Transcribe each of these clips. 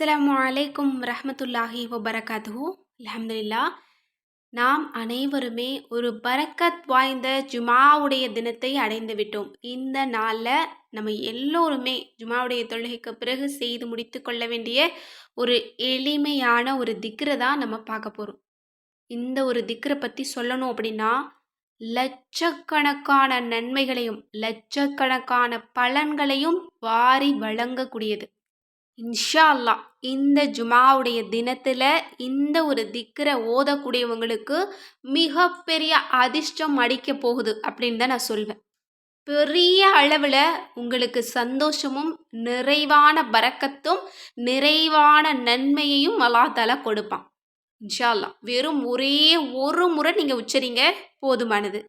அஸ்லாம் அலைக்கும் ரஹமத்துல்லாஹி வபரகாத்து அலமதுல்லா நாம் அனைவருமே ஒரு பரக்கத் வாய்ந்த ஜுமாவுடைய தினத்தை அடைந்து விட்டோம். இந்த நாளில் நம்ம எல்லோருமே ஜுமாவுடைய தொழுகைக்கு பிறகு செய்து முடித்து கொள்ள வேண்டிய ஒரு எளிமையான ஒரு திக்ரை தான் நம்ம பார்க்க போகிறோம் இந்த ஒரு திக்ரை பற்றி சொல்லணும் அப்படின்னா லட்சக்கணக்கான நன்மைகளையும் லட்சக்கணக்கான பலன்களையும் வாரி வழங்கக்கூடியது. இன்ஷா அல்லா இந்த ஜுமாவுடைய தினத்தில் இந்த ஒரு திக்கரை ஓதக்கூடியவங்களுக்கு மிகப்பெரிய அதிர்ஷ்டம் அடிக்க போகுது அப்படின்னு தான் நான் சொல்வேன். பெரிய அளவில் உங்களுக்கு சந்தோஷமும் நிறைவான பறக்கத்தும் நிறைவான நன்மையையும் அல்லாஹால கொடுப்பான். இன்ஷா அல்லா வெறும் ஒரே ஒரு முறை நீங்கள் உச்சரிங்க போதுமானது.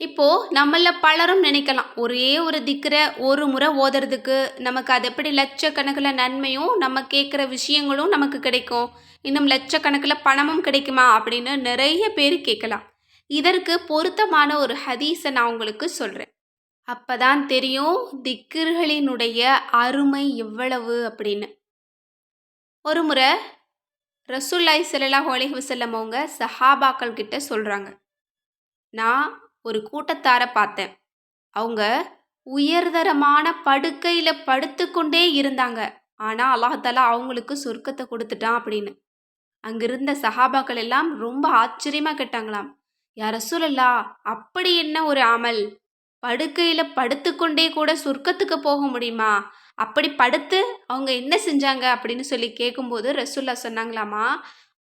இப்போது நம்மள பலரும் நினைக்கலாம். ஒரே ஒரு திக்கரை ஒரு முறை ஓதுறதுக்கு நமக்கு அது எப்படி லட்சக்கணக்கில் நன்மையும் நம்ம கேட்குற விஷயங்களும் நமக்கு கிடைக்கும். இன்னும் லட்சக்கணக்கில் பணமும் கிடைக்குமா அப்படின்னு நிறைய பேர் கேட்கலாம். இதற்கு பொருத்தமான ஒரு ஹதீஸை நான் உங்களுக்கு சொல்கிறேன் அப்போ தான் தெரியும் திக்கர்களினுடைய அருமை எவ்வளவு அப்படின்னு. ஒரு முறை ரசூல்லாய் சல்லாஹ் அலைஹி வசல்லம் அவங்க சஹாபாக்கள் கிட்ட சொல்கிறாங்க நான் ஒரு கூட்டத்தாரை பார்த்தேன். அவங்க உயர்தரமான படுக்கையில் படுத்துக்கொண்டே இருந்தாங்க. ஆனால் அல்லாஹாலா அவங்களுக்கு சொர்க்கத்தை கொடுத்துட்டான் அப்படின்னு. அங்கிருந்த சஹாபாக்கள் எல்லாம் ரொம்ப ஆச்சரியமாக கேட்டாங்களாம். யார சூழல்லா அப்படி என்ன ஒரு அமல்? படுக்கையில் படுத்துக்கொண்டே கூட சொர்க்கத்துக்கு போக முடியுமா? அப்படி படுத்து அவங்க என்ன செஞ்சாங்க? அப்படின்னு சொல்லி கேட்கும்போது ரசுல்லா சொன்னாங்களாமா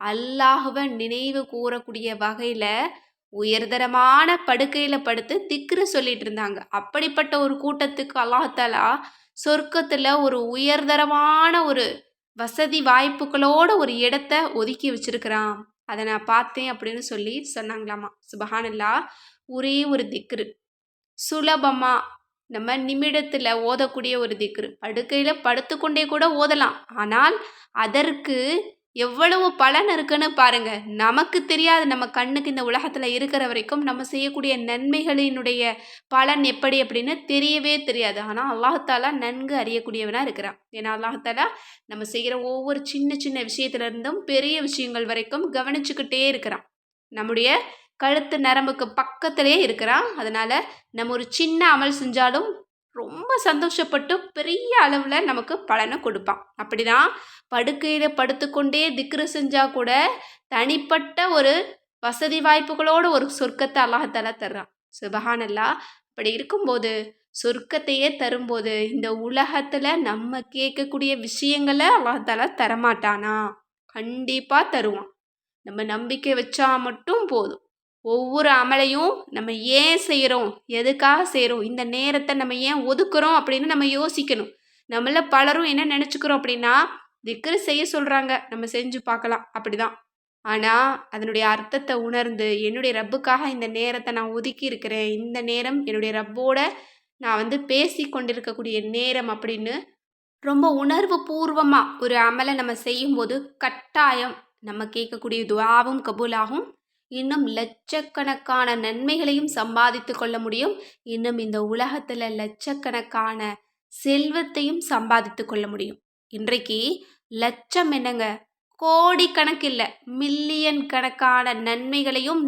அல்லாஹுவை நினைவு கூறக்கூடிய வகையில் உயர்தரமான படுக்கையில் படுத்து திக்ரு சொல்லிட்டு இருந்தாங்க. அப்படிப்பட்ட ஒரு கூட்டத்துக்கு அல்லாஹாலா சொர்க்கத்தில் ஒரு உயர்தரமான ஒரு வசதி வாய்ப்புகளோட ஒரு இடத்த ஒதுக்கி வச்சிருக்கிறான். அதை நான் பார்த்தேன் அப்படின்னு சொல்லி சொன்னாங்களாமா. சுபஹானல்லா ஒரே ஒரு திக்ரு. சுலபமாக நம்ம நிமிடத்தில் ஓதக்கூடிய ஒரு திக்ரு. படுக்கையில் படுத்துக்கொண்டே கூட ஓதலாம். ஆனால் அதற்கு எவ்வளவு பலன் இருக்குன்னு பாருங்க. நமக்கு தெரியாது. நம்ம கண்ணுக்கு இந்த உலகத்தில் இருக்கிற வரைக்கும் நம்ம செய்யக்கூடிய நன்மைகளினுடைய பலன் எப்படி அப்படின்னு தெரியவே தெரியாது. ஆனால் அல்லாஹாலா நன்கு அறியக்கூடியவனாக இருக்கிறான். ஏன்னா அல்லாஹாலா நம்ம செய்கிற ஒவ்வொரு சின்ன சின்ன விஷயத்துலேருந்தும் பெரிய விஷயங்கள் வரைக்கும் கவனிச்சுக்கிட்டே இருக்கிறான். நம்முடைய கழுத்து நரம்புக்கு பக்கத்திலே இருக்கிறான். அதனால் நம்ம ஒரு சின்ன அமல் செஞ்சாலும் ரொம்ப சந்தோஷப்பட்டு பெரிய அளவில் நமக்கு பலனை கொடுப்பான். அப்படிதான் படுக்கையில் படுத்துக்கொண்டே திக்ரு செஞ்சால் கூட தனிப்பட்ட ஒரு வசதி வாய்ப்புகளோடு ஒரு சொர்க்கத்தை அல்லாஹால தர்றான். சுபஹானல்லா. அப்படி இருக்கும்போது சொர்க்கத்தையே தரும்போது இந்த உலகத்தில் நம்ம கேட்கக்கூடிய விஷயங்களை அல்லாஹால தரமாட்டானா? கண்டிப்பாக தருவான். நம்ம நம்பிக்கை வச்சா மட்டும் போதும். ஒவ்வொரு அமலையும் நம்ம ஏன் செய்கிறோம் எதுக்காக செய்கிறோம் இந்த நேரத்தை நம்ம ஏன் ஒதுக்குறோம் அப்படின்னு நம்ம யோசிக்கணும். நம்மள பலரும் என்ன நினச்சிக்கிறோம் அப்படின்னா திக்ரு செய்ய சொல்கிறாங்க நம்ம செஞ்சு பார்க்கலாம். அப்படிதான். ஆனால் அதனுடைய அர்த்தத்தை உணர்ந்து என்னுடைய ரப்புக்காக இந்த நேரத்தை நான் ஒதுக்கி இருக்கிறேன். இந்த நேரம் என்னுடைய ரப்போட நான் வந்து பேசி கொண்டிருக்கக்கூடிய நேரம் அப்படின்னு ரொம்ப உணர்வு பூர்வமாக ஒரு அமலை நம்ம செய்யும்போது கட்டாயம் நம்ம கேட்கக்கூடிய துவாவும் கபூலாகும். இன்னும் லட்சக்கணக்கான நன்மைகளையும் சம்பாதித்து கொள்ள முடியும். இன்னும் இந்த உலகத்தில் லட்சக்கணக்கான செல்வத்தையும் சம்பாதித்து கொள்ள முடியும். இன்றைக்கு லட்சம் என்னங்க? கோடி கணக்கில்ல மில்லியன் கணக்கான நன்மைகளையும்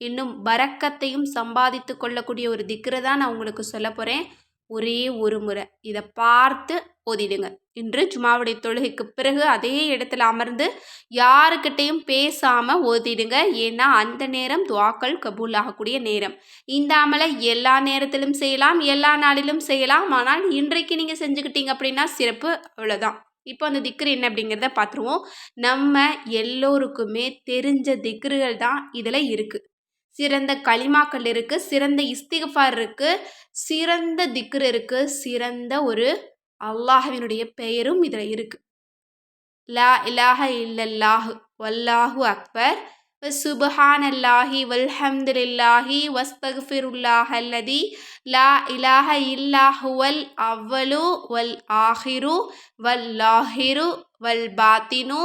இன்னும் வரக்கத்தையும் சம்பாதித்து கொள்ளக்கூடிய ஒரு திக்ரை தான் நான் உங்களுக்கு சொல்ல போகிறேன் ஒரே ஒரு முறை. இதை பார்த்து ஓதிடுங்க இன்று ஜுமாவுடைய தொழுகைக்கு பிறகு அதே இடத்துல அமர்ந்து யாருக்கிட்டையும் பேசாமல் ஓதிடுங்க ஏன்னா அந்த நேரம் துவாக்கள் கபூல் ஆகக்கூடிய நேரம். இந்த அமலை எல்லா நேரத்திலும் செய்யலாம் எல்லா நாளிலும் செய்யலாம். ஆனால் இன்றைக்கு நீங்கள் செஞ்சுக்கிட்டீங்க அப்படின்னா சிறப்பு. அவ்வளோதான் இப்போ அந்த திக்ரு என்ன அப்படிங்கிறத பார்த்துருவோம். நம்ம எல்லோருக்குமே தெரிஞ்ச திக்ருகள் தான் இதில் இருக்குது சிறந்த களிமாக்கள் இருக்குது சிறந்த இஸ்திகஃபார் இருக்குது சிறந்த திக்ரு இருக்குது சிறந்த ஒரு அல்லாஹவினுடைய பெயரும் இதில் இருக்குது லா இலாஹ இல்லல்லாஹு வல்லாஹு அக்பர். சுபஹான் அல்லாஹி வல்ஹம்துலில்லாஹி வஸ்தகுஃபிருல்லாஹ் அல்லதி லா இலாஹ இல்லாஹுவல் அவ்வலு வல் ஆஹிரு வல் லாஹிரு வல் பாத்தினு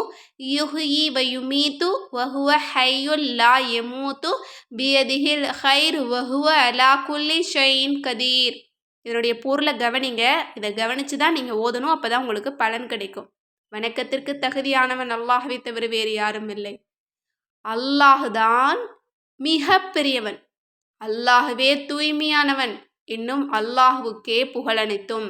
யுஹி வயுமீத்து வஹுவ ஹையுல் லா எமூத்து பியதிஹில் ஹைர் வஹுவ அலா குல்லி ஷயின் கதீர் இதனுடைய பொருளை கவனிங்க. இதை கவனித்து தான் நீங்கள் ஓதணும். அப்போ தான் உங்களுக்கு பலன் கிடைக்கும். வணக்கத்திற்கு தகுதியானவன் அல்லாஹவை தவிர வேறு யாரும் இல்லை. அல்லாஹுதான் மிக பெரியவன் அல்லாஹுவே தூய்மையானவன் இன்னும் அல்லாஹுக்கே புகழனைத்தும்.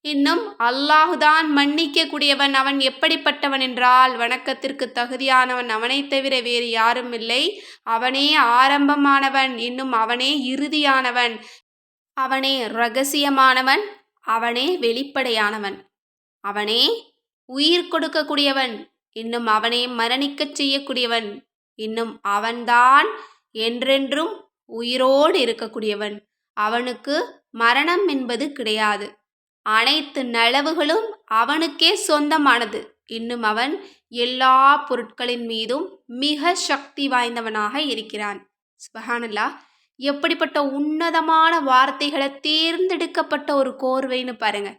இன்னும் அல்லாஹுதான் மன்னிக்க கூடியவன் அவன் எப்படிப்பட்டவன் என்றால் வணக்கத்திற்கு தகுதியானவன் அவனை தவிர வேறு யாரும் இல்லை. அவனே ஆரம்பமானவன் இன்னும் அவனே இறுதியானவன். அவனே ரகசியமானவன் அவனே வெளிப்படையானவன். அவனே உயிர் கொடுக்கக்கூடியவன் இன்னும் அவனே மரணிக்கச் செய்யக்கூடியவன். இன்னும் அவன்தான் என்றென்றும் உயிரோடு இருக்கக்கூடியவன். அவனுக்கு மரணம் என்பது கிடையாது. அனைத்து நலவுகளும் அவனுக்கே சொந்தமானது. இன்னும் அவன் எல்லா பொருட்களின் மீதும் மிக சக்தி வாய்ந்தவனாக இருக்கிறான். சுபஹானல்லா எப்படிப்பட்ட உன்னதமான வார்த்தைகளை தேர்ந்தெடுக்கப்பட்ட ஒரு கோர்வைன்னு பாருங்கள்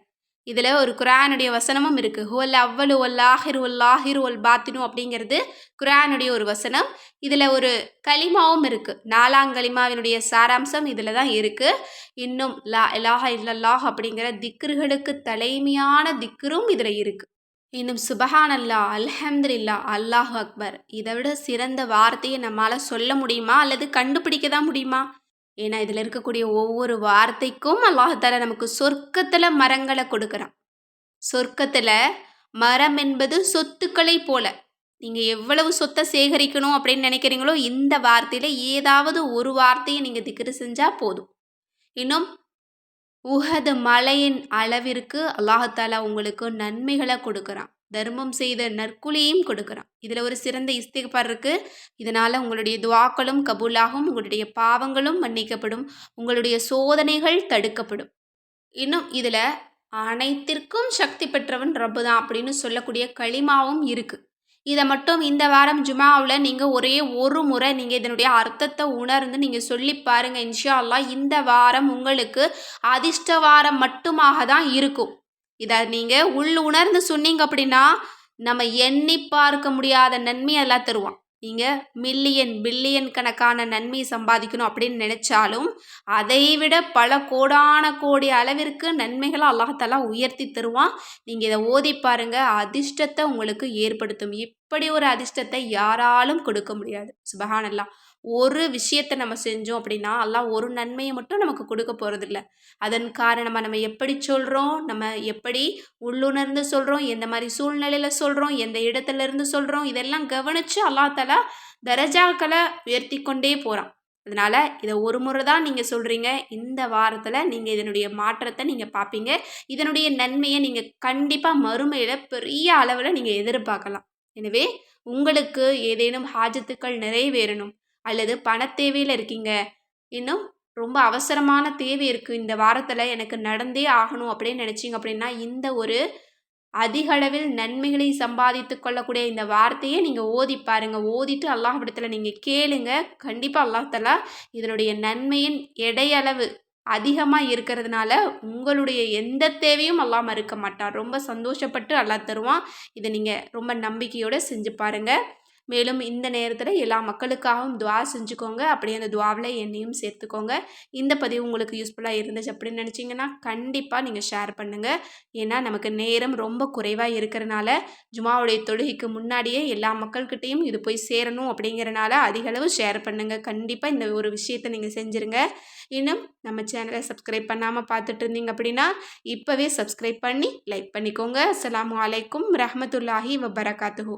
இதில் ஒரு குரானுடைய வசனமும் இருக்குது ஹுவல் அவ்வளு ஒல் ஆஹிர் ஒல் ஆஹிர் ஒல் பாத்தினு அப்படிங்கிறது குரானுடைய ஒரு வசனம். இதில் ஒரு களிமாவும் இருக்குது நாலாங்கலிமாவினுடைய சாராம்சம் இதில் தான் இருக்குது இன்னும் லா இலாஹ இல்லல்லாஹ் அப்படிங்கிற திக்ருகளுக்கு தலைமையான திக்ரும் இதில் இருக்குது இன்னும் சுபஹான் அல்லா அல்ஹம்துல்லா அல்லாஹ் அக்பர். இதை விட சிறந்த வார்த்தையை நம்மளால் சொல்ல முடியுமா? அல்லது கண்டுபிடிக்க தான் முடியுமா? ஏன்னா இதில் இருக்கக்கூடிய ஒவ்வொரு வார்த்தைக்கும் அல்லாஹால நமக்கு சொர்க்கத்தில் மரங்களை கொடுக்குறான். சொர்க்கத்தில் மரம் என்பது சொத்துக்களை போல. நீங்கள் எவ்வளவு சொத்தை சேகரிக்கணும் அப்படின்னு நினைக்கிறீங்களோ இந்த வார்த்தையில் ஏதாவது ஒரு வார்த்தையை நீங்கள் திக்கிற செஞ்சால் போதும். இன்னும் உகது மலையின் அளவிற்கு அல்லாஹாலா உங்களுக்கு நன்மைகளை கொடுக்குறான். தர்மம் செய்த நற்குலியையும் கொடுக்குறான். இதில் ஒரு சிறந்த இஸ்திகபார் இருக்குது இதனால் உங்களுடைய துவாக்களும் கபூலாகும் உங்களுடைய பாவங்களும் மன்னிக்கப்படும். உங்களுடைய சோதனைகள் தடுக்கப்படும். இன்னும் இதில் அனைத்திற்கும் சக்தி பெற்றவன் ரப்பு தான் அப்படின்னு சொல்லக்கூடிய களிமாவும் இருக்குது இதை மட்டும் இந்த வாரம் ஜுமாவில் நீங்கள் ஒரே ஒரு முறை நீங்கள் இதனுடைய அர்த்தத்தை உணர்ந்து நீங்கள் சொல்லி பாருங்கள் இன்ஷா அல்லா இந்த வாரம் உங்களுக்கு அதிர்ஷ்ட வாரம் மட்டுமாக தான் இருக்கும். இதை நீங்கள் உள் உணர்ந்து சொன்னீங்க அப்படின்னா நம்ம எண்ணி பார்க்க முடியாத நன்மை எல்லாம் தருவான். நீங்கள் மில்லியன் பில்லியன் கணக்கான நன்மை சம்பாதிக்கணும் அப்படின்னு நினச்சாலும் அதை விட பல கோடான கோடி அளவிற்கு நன்மைகளை அல்லாஹாலா உயர்த்தி தருவான். நீங்கள் இதை ஓதி பாருங்கள் அதிர்ஷ்டத்தை உங்களுக்கு ஏற்படுத்தும். இப்படி ஒரு அதிர்ஷ்டத்தை யாராலும் கொடுக்க முடியாது. சுபஹானல்லாம் ஒரு விஷயத்தை நம்ம செஞ்சோம் அப்படின்னா எல்லாம் ஒரு நன்மையை மட்டும் நமக்கு கொடுக்க போகிறதில்ல அதன் காரணமாக நம்ம எப்படி சொல்கிறோம் நம்ம எப்படி உள்ளுணர்ந்து சொல்கிறோம் எந்த மாதிரி சூழ்நிலையில் சொல்கிறோம் எந்த இடத்துல இருந்து சொல்கிறோம் இதெல்லாம் கவனித்து அல்லாத்தால தரஜாக்களை உயர்த்தி கொண்டே போகிறான் அதனால் இதை ஒரு முறை தான் நீங்கள் சொல்கிறீங்க இந்த வாரத்தில் நீங்கள் இதனுடைய மாற்றத்தை நீங்கள் பார்ப்பீங்க. இதனுடைய நன்மையை நீங்கள் கண்டிப்பாக மறுமையில் பெரிய அளவில் நீங்கள் எதிர்பார்க்கலாம். எனவே உங்களுக்கு ஏதேனும் ஹாஜத்துக்கள் நிறைவேறணும். அல்லது பண தேவையில் இருக்கீங்க. இன்னும் ரொம்ப அவசரமான தேவை இருக்குது இந்த வாரத்தில் எனக்கு நடந்தே ஆகணும் அப்படின்னு நினச்சிங்க அப்படின்னா இந்த ஒரு அதிகளவில் நன்மைகளை சம்பாதித்து கொள்ளக்கூடிய இந்த வார்த்தையை நீங்கள் ஓதி பாருங்கள் ஓதிட்டு அல்லாஹிடத்தில் நீங்கள் கேளுங்க. கண்டிப்பாக அல்லாஹலா இதனுடைய நன்மையின் எடையளவு அதிகமாக இருக்கிறதுனால உங்களுடைய எந்த தேவையும் அல்லாஹ் மறுக்க மாட்டார் ரொம்ப சந்தோஷப்பட்டு அல்லாஹ் தருவான். இதை நீங்கள் ரொம்ப நம்பிக்கையோடு செஞ்சு பாருங்கள் மேலும் இந்த நேரத்தில் எல்லா மக்களுக்காகவும் துவா செஞ்சுக்கோங்க. அப்படியே அந்த துவாவில் என்னையும் சேர்த்துக்கோங்க. இந்த பதிவு உங்களுக்கு யூஸ்ஃபுல்லாக இருந்துச்சு அப்படின்னு நினச்சிங்கன்னா கண்டிப்பாக நீங்கள் ஷேர் பண்ணுங்கள் ஏன்னா நமக்கு நேரம் ரொம்ப குறைவாக இருக்கிறனால ஜுமாவுடைய தொழுகைக்கு முன்னாடியே எல்லா மக்கள்கிட்டையும் இது போய் சேரணும் அப்படிங்கிறனால அதிகளவு ஷேர் பண்ணுங்கள் கண்டிப்பாக இந்த ஒரு விஷயத்தை நீங்கள் செஞ்சுருங்க. இன்னும் நம்ம சேனலை சப்ஸ்கிரைப் பண்ணாமல் பார்த்துட்டு இருந்தீங்க அப்படின்னா இப்போவே சப்ஸ்கிரைப் பண்ணி லைக் பண்ணிக்கோங்க. அஸ்லாம் வலைக்கும் ரஹமத்துல்லாஹி வபரகாத்துஹூ.